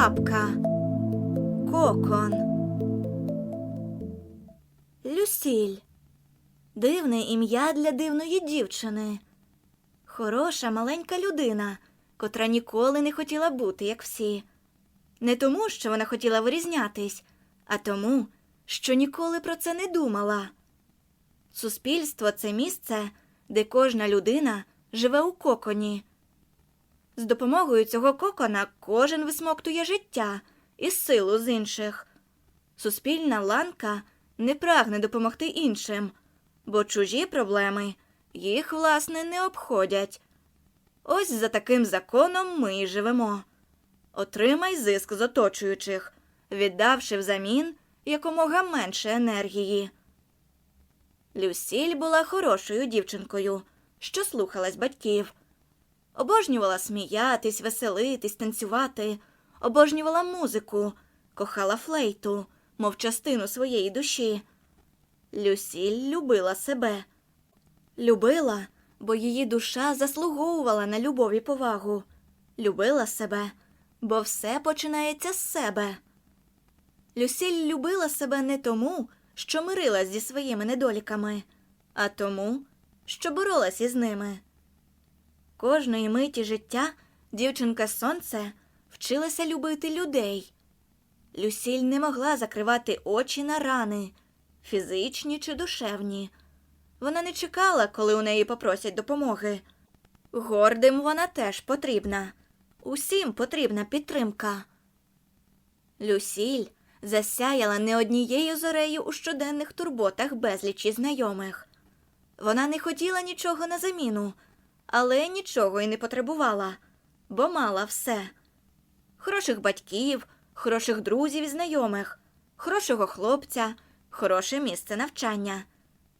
Шапка. Кокон. Люсіль. Дивне ім'я для дивної дівчини. Хороша маленька людина, котра ніколи не хотіла бути, як всі. Не тому, що вона хотіла вирізнятись, а тому, що ніколи про це не думала. Суспільство це місце, де кожна людина живе у коконі. З допомогою цього кокона кожен висмоктує життя і силу з інших. Суспільна ланка не прагне допомогти іншим, бо чужі проблеми їх, власне, не обходять. Ось за таким законом ми й живемо. Отримай зиск з оточуючих, віддавши взамін якомога менше енергії. Люсіль була хорошою дівчинкою, що слухалась батьків. Обожнювала сміятись, веселитись, танцювати, обожнювала музику, кохала флейту, мов частину своєї душі. Люсіль любила себе. Любила, бо її душа заслуговувала на любов і повагу. Любила себе, бо все починається з себе. Люсіль любила себе не тому, що мирилась зі своїми недоліками, а тому, що боролась із ними. Кожної миті життя дівчинка сонце вчилася любити людей. Люсіль не могла закривати очі на рани, фізичні чи душевні. Вона не чекала, коли у неї попросять допомоги. Гордим вона теж потрібна. Усім потрібна підтримка. Люсіль засяяла не однією зорею у щоденних турботах безлічі знайомих. Вона не хотіла нічого на заміну, але нічого й не потребувала, бо мала все: хороших батьків, хороших друзів і знайомих, хорошого хлопця, хороше місце навчання,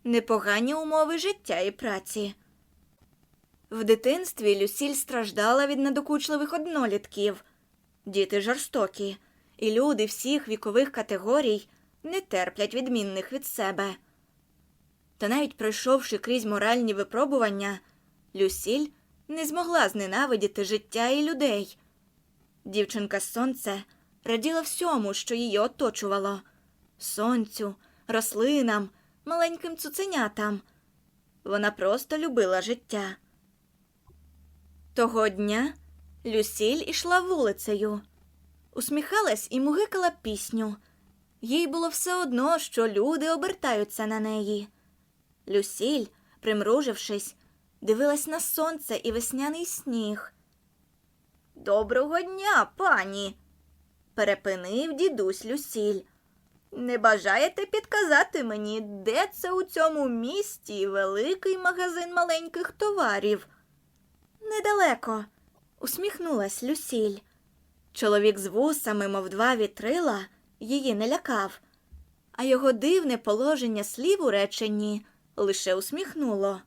непогані умови життя і праці. В дитинстві Люсіль страждала від надокучливих однолітків. Діти жорстокі, і люди всіх вікових категорій не терплять відмінних від себе. Та навіть пройшовши крізь моральні випробування, Люсіль не змогла зненавидіти життя і людей. Дівчинка сонце раділа всьому, що її оточувало сонцю, рослинам, маленьким цуценятам. Вона просто любила життя. Того дня Люсіль ішла вулицею, усміхалась і мугикала пісню. Їй було все одно, що люди обертаються на неї. Люсіль, примружившись, дивилась на сонце і весняний сніг. Доброго дня, пані, перепинив дідусь Люсіль. Не бажаєте підказати мені, де це у цьому місті великий магазин маленьких товарів? Недалеко, усміхнулась Люсіль. Чоловік з вусами, мов два вітрила, її не лякав, а його дивне положення слів у реченні лише усміхнуло.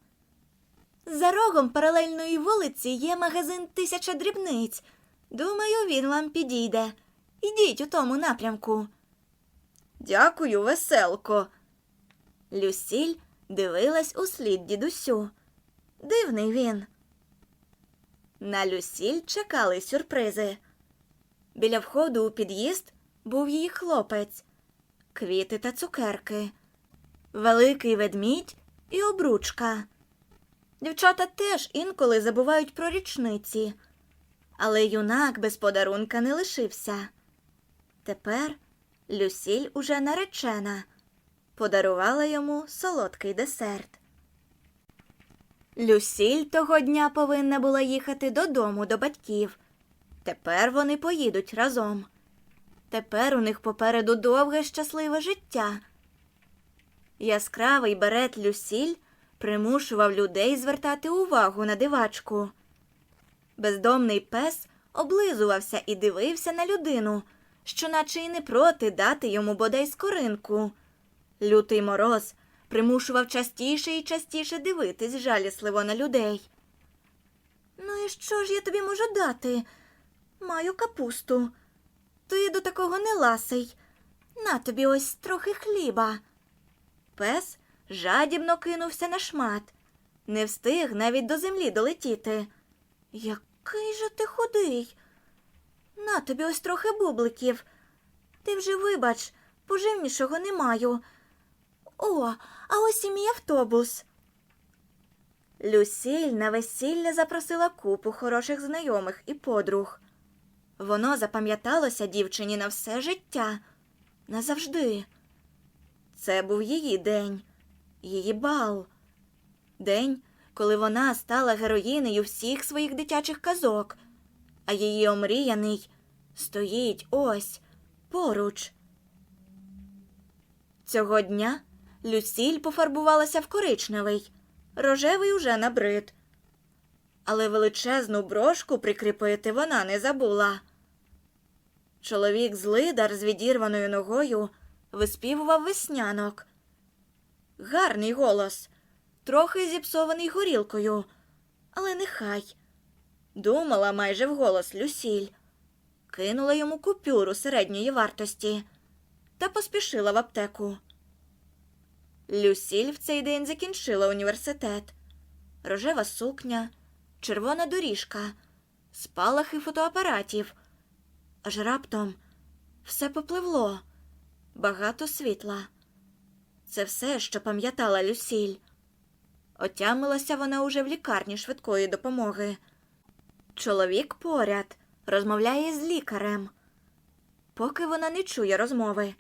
За рогом паралельної вулиці є магазин тисяча дрібниць. Думаю, він вам підійде. Ідіть у тому напрямку. Дякую, веселко. Люсіль дивилась у слід дідусю. Дивний він. На Люсіль чекали сюрпризи. Біля входу у під'їзд був її хлопець, квіти та цукерки, великий ведмідь і обручка. Дівчата теж інколи забувають про річниці, але юнак без подарунка не лишився. Тепер Люсіль уже наречена, подарувала йому солодкий десерт. Люсіль того дня повинна була їхати додому до батьків. Тепер вони поїдуть разом. Тепер у них попереду довге щасливе життя. Яскравий берет Люсіль примушував людей звертати увагу на дивачку. Бездомний пес облизувався і дивився на людину, що наче й не проти дати йому бодай скоринку. Лютий мороз примушував частіше і частіше дивитись жалісливо на людей. Ну і що ж я тобі можу дати? Маю капусту. Ти до такого не ласий. На тобі ось трохи хліба. Пес жадібно кинувся на шмат, не встиг навіть до землі долетіти. Який же ти худий. На тобі ось трохи бубликів. Ти вже вибач, поживнішого не маю. О, а ось і мій автобус. Люсіль на весілля запросила купу хороших знайомих і подруг. Воно запам'яталося дівчині на все життя, назавжди. Це був її день, її бал. День, коли вона стала героїнею всіх своїх дитячих казок, а її омріяний стоїть ось поруч. Цього дня Люсіль пофарбувалася в коричневий, рожевий уже набрид. Але величезну брошку прикріпити вона не забула. Чоловік з лидар з відірваною ногою виспівував веснянок. Гарний голос, трохи зіпсований горілкою, але нехай. Думала майже вголос Люсіль, кинула йому купюру середньої вартості та поспішила в аптеку. Люсіль в цей день закінчила університет. Рожева сукня, червона доріжка, спалахи фотоапаратів. Аж раптом все попливло, багато світла. Це все, що пам'ятала Люсіль. Отямилася вона уже в лікарні швидкої допомоги. Чоловік поряд розмовляє з лікарем. Поки вона не чує розмови,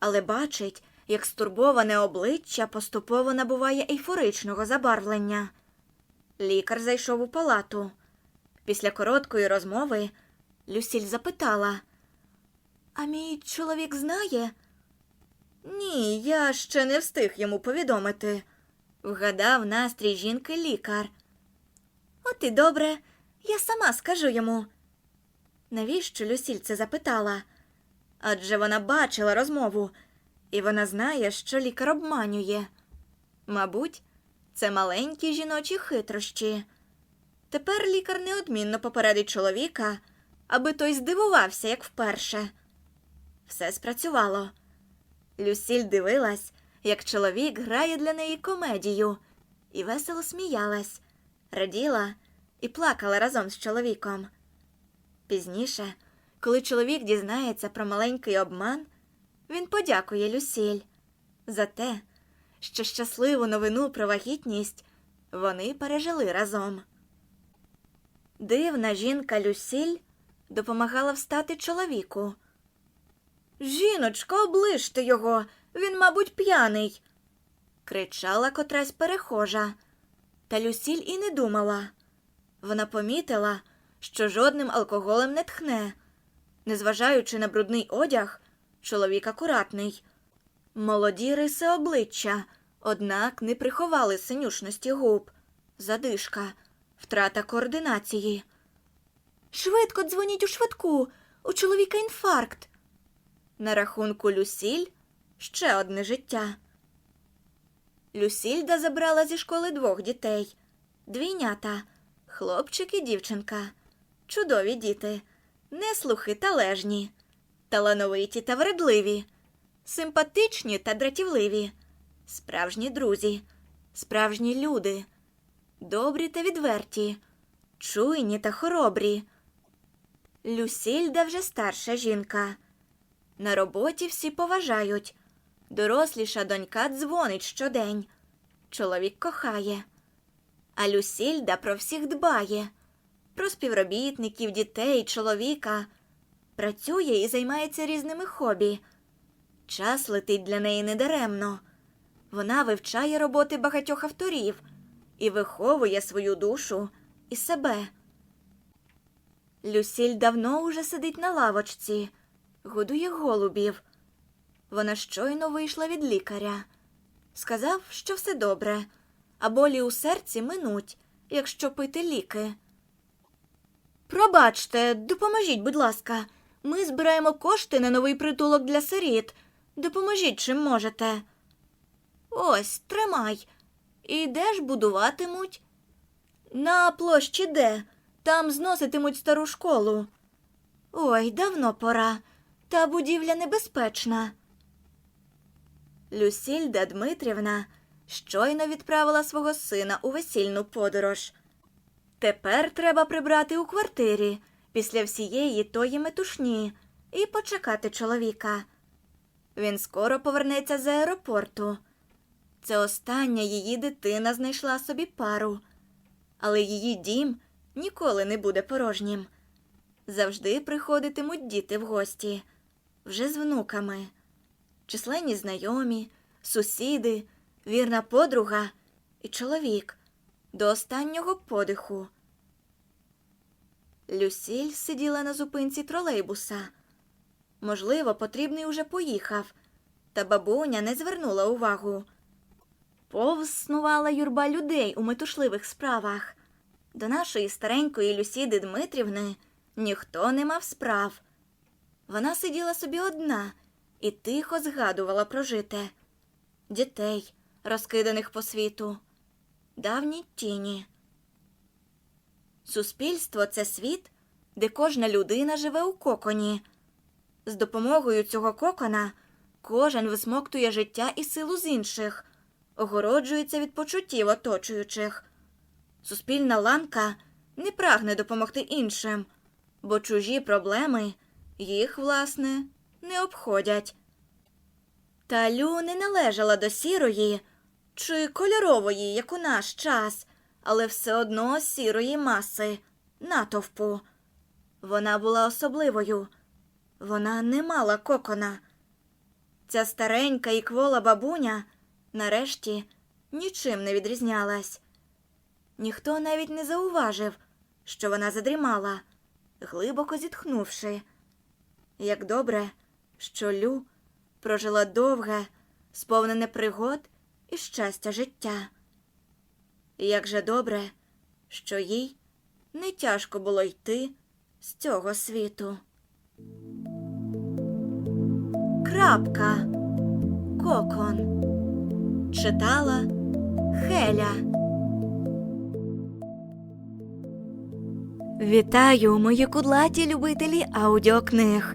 але бачить, як стурбоване обличчя поступово набуває ейфоричного забарвлення. Лікар зайшов у палату. Після короткої розмови Люсіль запитала: А мій чоловік знає? Я ще не встиг йому повідомити. Вгадав настрій жінки лікар. От і добре, я сама скажу йому. Навіщо Люсіль це запитала? Адже вона бачила розмову, і вона знає, що лікар обманює. Мабуть, це маленькі жіночі хитрощі. Тепер лікар неодмінно попередить чоловіка, аби той здивувався, як вперше. Все спрацювало. Люсіль дивилась, як чоловік грає для неї комедію, і весело сміялась, раділа і плакала разом з чоловіком. Пізніше, коли чоловік дізнається про маленький обман, він подякує Люсіль за те, що щасливу новину про вагітність вони пережили разом. Дивна жінка Люсіль допомагала встати чоловіку. Жіночко, оближте його, він, мабуть, п'яний. кричала котрась перехожа. Та Люсіль і не думала. Вона помітила, що жодним алкоголем не тхне. Незважаючи на брудний одяг, чоловік акуратний. Молоді риси обличчя, однак не приховали синюшності губ, задишка, втрата координації. Швидко дзвоніть у швидку, у чоловіка інфаркт. На рахунку Люсіль ще одне життя. Люсільда забрала зі школи двох дітей двійнята, хлопчик і дівчинка. Чудові діти, неслухи та лежні, талановиті та вредливі, симпатичні та дратівливі, справжні друзі, справжні люди, добрі та відверті, чуйні та хоробрі. Люсільда вже старша жінка. На роботі всі поважають. Доросліша донька дзвонить щодень. Чоловік кохає. А Люсільда про всіх дбає, про співробітників, дітей, чоловіка. Працює і займається різними хобі. Час летить для неї недаремно. Вона вивчає роботи багатьох авторів і виховує свою душу і себе. Люсіль давно уже сидить на лавочці, годує голубів. Вона щойно вийшла від лікаря. Сказав, що все добре, а болі у серці минуть, якщо пити ліки. Пробачте, допоможіть, будь ласка. Ми збираємо кошти на новий притулок для сиріт. Допоможіть, чим можете. Ось, тримай. І де ж будуватимуть? На площі де? Там зноситимуть стару школу. Ой, давно пора. Та будівля небезпечна. Люсільда Дмитрівна щойно відправила свого сина у весільну подорож. Тепер треба прибрати у квартирі після всієї тої метушні і почекати чоловіка. Він скоро повернеться з аеропорту. Це остання її дитина знайшла собі пару, але її дім ніколи не буде порожнім. Завжди приходитимуть діти в гості, вже з внуками, численні знайомі, сусіди, вірна подруга і чоловік до останнього подиху. Люсіль сиділа на зупинці тролейбуса. Можливо, потрібний уже поїхав, та бабуня не звернула увагу. Повз снувала юрба людей у метушливих справах. До нашої старенької Люсіди Дмитрівни ніхто не мав справ. Вона сиділа собі одна і тихо згадувала про жите дітей, розкиданих по світу, давні тіні. Суспільство це світ, де кожна людина живе у коконі. З допомогою цього кокона кожен висмоктує життя і силу з інших, огороджується від почуттів оточуючих. Суспільна ланка не прагне допомогти іншим, бо чужі проблеми їх, власне, не обходять. Та Лю не належала до сірої чи кольорової, як у наш час, але все одно сірої маси, натовпу. Вона була особливою. Вона не мала кокона. Ця старенька і квола бабуня нарешті нічим не відрізнялась. Ніхто навіть не зауважив, що вона задрімала, глибоко зітхнувши. Як добре, що Лю прожила довге, сповнене пригод і щастя життя. Як же добре, що їй не тяжко було йти з цього світу. Крапка. Кокон. Читала Хеля. Вітаю, мої кудлаті любителі аудіокниг.